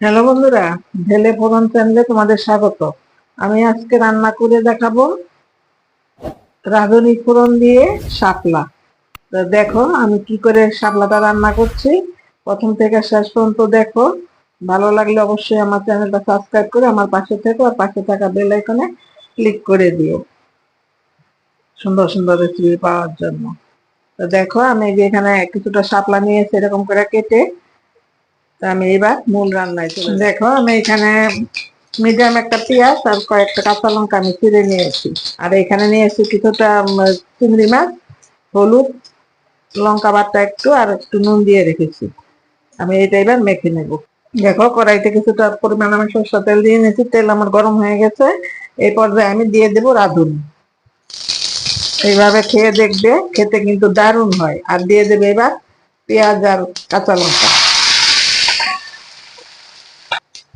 Hello বন্ধুরা, ঢেলে ফোরন চ্যানেলে তোমাদের স্বাগত। আমি আজকে রান্না করে দেখাবো রাঁধুনি ফোড়ন দিয়ে শাপলা। দেখো, আমি কি করে শাপলাটা রান্না করছি। প্রথম থেকে শেষ পর্যন্ত দেখো। ভালো লাগলে অবশ্যই আমার চ্যানেলটা সাবস্ক্রাইব করে আমার পাশে থেকো আর পাশে থাকা বেল আইকনে ক্লিক করে দিও। সুন্দর সুন্দর রেসিপি পাওয়ার জন্য। তো দেখো, আমি যে এখানে কিছুটা শাপলা নিয়েছি এরকম করে কেটে আমি এবার মূল রান্নায় চলে দেখো, আমি এখানে মিডিয়াম একটা পেঁয়াজ আর কয়েকটা কাঁচা লঙ্কা আমি চিড়ে নিয়েছি। আর এখানে নিয়েছি কিছুটা চিংড়ি মাছ, হলুদ, লঙ্কা বাটা একটু আর একটু নুন দিয়ে রেখেছি। আমি এটা এবার মেখে নেব। দেখো, কড়াইতে কিছুটা পরিমাণ আমি সরষা তেল দিয়ে নিয়েছি। তেল আমার গরম হয়ে গেছে। এই পর্যায়ে আমি দিয়ে দেব রাঁধুনি। এইভাবে খেয়ে দেখবে, খেতে কিন্তু দারুণ হয়। আর দিয়ে দেবে এবার পেঁয়াজ আর কাঁচা লঙ্কা।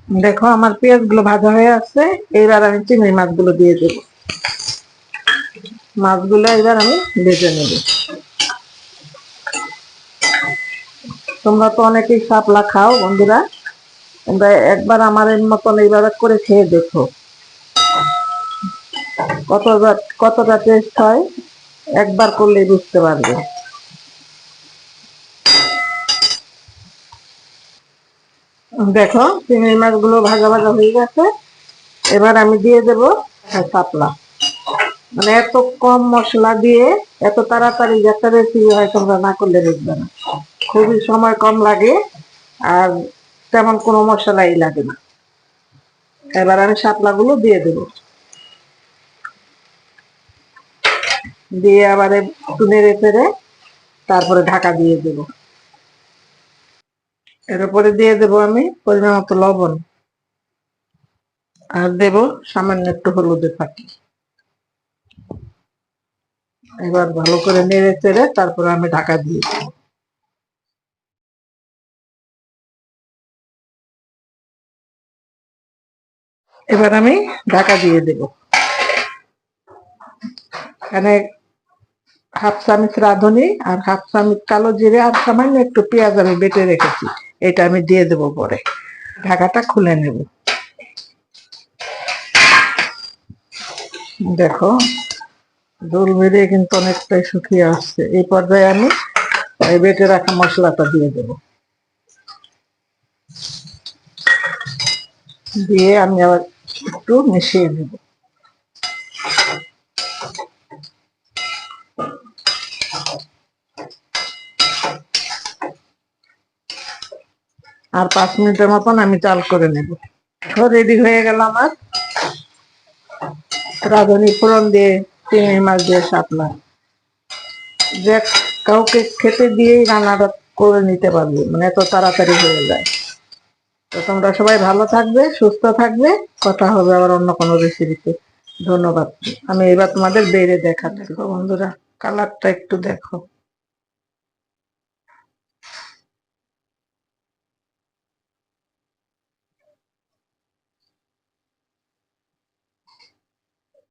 দেখো, আমার পেঁয়াজগুলো ভাজা হয়ে আসছে এবার আমি চিংড়ি মাছগুলো দিয়ে দেবো। মাছগুলো এবার আমি ভেজে নেব। তোমরা তো অনেকেই শাপলা খাও, বন্ধুরা। তোমরা একবার আমার মতন এইভাবে করে খেয়ে দেখো। কতটা কতটা টেস্ট হয়, একবার করলেই বুঝতে পারবে। দেখো, চিংড়ি মাছগুলো ভাজা ভাজা হয়ে গেছে। এবার আমি দিয়ে দেব শাপলা। মানে এত কম মশলা দিয়ে এত তাড়াতাড়ি একটা রেসিপি হয় তোমরা না করলে দেখবে না। খুবই সময় কম লাগে আর তেমন কোনো মশলাই লাগে না। এবার আমি শাপলাগুলো দিয়ে দেব। দিয়ে আবার একটু নেড়ে ফেড়ে তারপরে ঢাকা দিয়ে দেব। এর উপরে দিয়ে দেব আমি পরিমাণ মতো লবণ। আর দেব সামান্য একটু হলুদের ফাঁকি এবার ভালো করে নেড়ে চেড়ে তারপরে আমি ঢাকা দিয়ে দেব। এবার আমি ঢাকা দিয়ে দেব। এখানে হাফ চামচ রাঁধুনি আর হাফ চামচ কালো জিরে আর সামান্য একটু পেঁয়াজ আমি বেটে রেখেছি। এটা আমি দিয়ে দেব পরে। ঢাকাটা খুলে নেব। দেখো, দোল বেরিয়ে কিন্তু অনেকটাই শুকিয়ে আসছে। এই পর্যায়ে আমি এই বেটে রাখা মশলাটা দিয়ে দেব। দিয়ে আমি আবার একটু মিশিয়ে নেব। আর পাঁচ মিনিটের মতন আমি চাল করে নেব। রেডি হয়ে গেল আমার। রাঁধুনি ফোড়ন দিয়ে চিংড়ি মাছ দিয়ে শাপলা যে কাউকে খেতে দিয়েই রান্নাটা করে নিতে পারবে মানে এত তাড়াতাড়ি হয়ে যায়। তো তোমরা সবাই ভালো থাকবে, সুস্থ থাকবে। কথা হবে আবার অন্য কোনো রেসিপিতে ধন্যবাদ। আমি এবার তোমাদের বেড়ে দেখাচ্ছি। বন্ধুরা কালারটা একটু দেখো।